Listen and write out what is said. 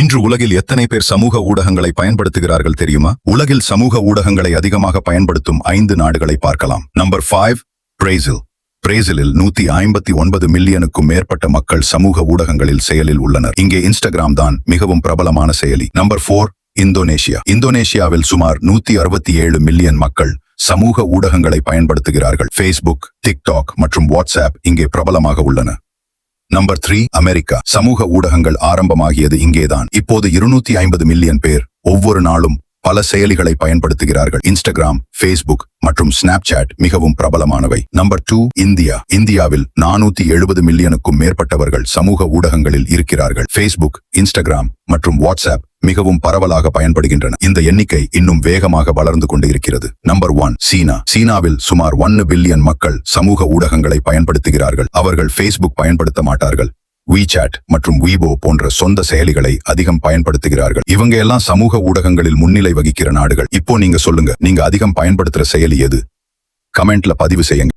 இன்று உலகில் எத்தனை பேர் சமூக ஊடகங்களை பயன்படுத்துகிறார்கள் தெரியுமா? உலகில் சமூக ஊடகங்களை அதிகமாக பயன்படுத்தும் ஐந்து நாடுகளை பார்க்கலாம். நம்பர் ஃபைவ் பிரேசில் பிரேசிலில் நூத்தி ஐம்பத்தி ஒன்பது மில்லியனுக்கும் மேற்பட்ட மக்கள் சமூக ஊடகங்களில் செயலில் உள்ளனர். இங்கே இன்ஸ்டாகிராம் தான் மிகவும் பிரபலமான செயலி. நம்பர் போர் இந்தோனேஷியா இந்தோனேஷியாவில் சுமார் நூத்தி அறுபத்தி ஏழு மில்லியன் மக்கள் சமூக ஊடகங்களை பயன்படுத்துகிறார்கள். ஃபேஸ்புக் டிக்டாக் மற்றும் வாட்ஸ்அப் இங்கே பிரபலமாக உள்ளன. நம்பர் த்ரீ அமெரிக்கா சமூக ஊடகங்கள் ஆரம்பமாகியது இங்கேதான். இப்போது இருநூத்தி ஐம்பது மில்லியன் பேர் ஒவ்வொரு நாளும் பல செயலிகளை பயன்படுத்துகிறார்கள். இன்ஸ்டாகிராம் ஃபேஸ்புக் மற்றும் ஸ்னாப்சாட் மிகவும் பிரபலமானவை. Number two India. இந்தியாவில் நானூத்தி எழுபது மில்லியனுக்கும் மேற்பட்டவர்கள் சமூக ஊடகங்களில் இருக்கிறார்கள். ஃபேஸ்புக் இன்ஸ்டாகிராம் மற்றும் வாட்ஸ்அப் மிகவும் பரவலாக பயன்படுகின்றன. இந்த எண்ணிக்கை இன்னும் வேகமாக வளர்ந்து கொண்டு இருக்கிறது. நம்பர் ஒன் சீனா. சீனாவில் சுமார் ஒன்னு பில்லியன் மக்கள் சமூக ஊடகங்களை பயன்படுத்துகிறார்கள். அவர்கள் பேஸ்புக் பயன்படுத்த மாட்டார்கள். WeChat மற்றும் வீபோ போன்ற சொந்த செயலிகளை அதிகம் பயன்படுத்துகிறார்கள். இவங்க எல்லாம் சமூக ஊடகங்களில் முன்னிலை வகிக்கிற நாடுகள். இப்போ நீங்க சொல்லுங்க நீங்க அதிகம் பயன்படுத்துற செயலி எது? கமெண்ட்ல பதிவு செய்யுங்க.